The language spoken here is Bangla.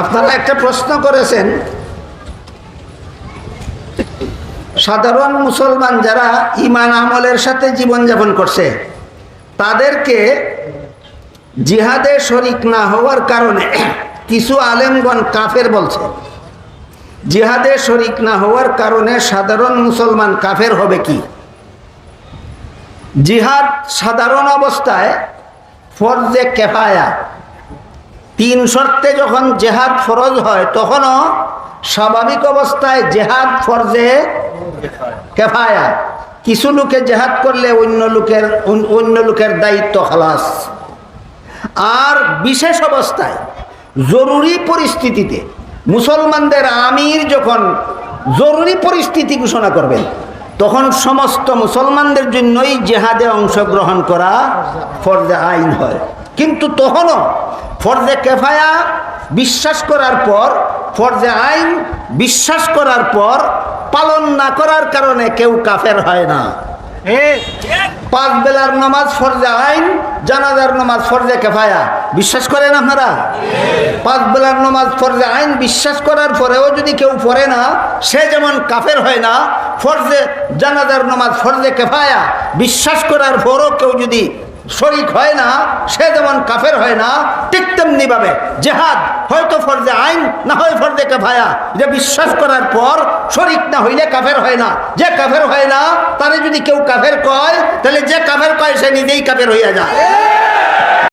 আপনারা একটা প্রশ্ন করেছেন। সাধারণ মুসলমান যারা ইমান আমলের সাথে জীবনযাপন করছে, তাদেরকে জিহাদে শরিক না হওয়ার কারণে কিছু আলেমগণ কাফের বলছে। জিহাদে শরিক না হওয়ার কারণে সাধারণ মুসলমান কাফের হবে কি? জিহাদ সাধারণ অবস্থায় ফরজে কেফায়া তিন শর্তে যখন জেহাদ ফরজ হয়, তখনও স্বাভাবিক অবস্থায় জেহাদ ফরজে কেফায়া। কিছু লোকে জেহাদ করলে অন্য লোকের, অন্য- লোকের দায়িত্ব খালাস। আর বিশেষ অবস্থায় জরুরি পরিস্থিতিতে মুসলমানদের আমির যখন জরুরি পরিস্থিতি ঘোষণা করবেন, তখন সমস্ত মুসলমানদের জন্যই জেহাদে অংশগ্রহণ করা ফরজে আইন হয়। কিন্তু তখনও ফরজে কেফায়া বিশ্বাস করার পর ফরজে আইন বিশ্বাস করার পর পালন না করার কারণে কেউ কাফের হয় না। পাঁচ বেলার নামাজ ফরজে আইন জানাজার নামাজ ফরজে কেফায়া। বিশ্বাস করেন আপনারা? পাঁচ বেলার নামাজ ফরজে আইন বিশ্বাস করার পরেও যদি কেউ পড়ে না সে যেমন কাফের হয় না ফরজে জানাজার নামাজ ফরজে কেফায়া বিশ্বাস করার পরও কেউ যদি শরিক হয় না, সে যেমন কাফের হয় না, ঠিক তেমনি ভাবে জেহাদ হয়তো ফর্জে আইন, না হয় ফর্জে কাফায়া। যে বিশ্বাস করার পর শরিক না হইলে কাফের হয় না। যে কাফের হয় না, তারে যদি কেউ কাফের কয়, তাহলে যে কাফের কয়, সে নিজেই কাফের হইয়া যায়।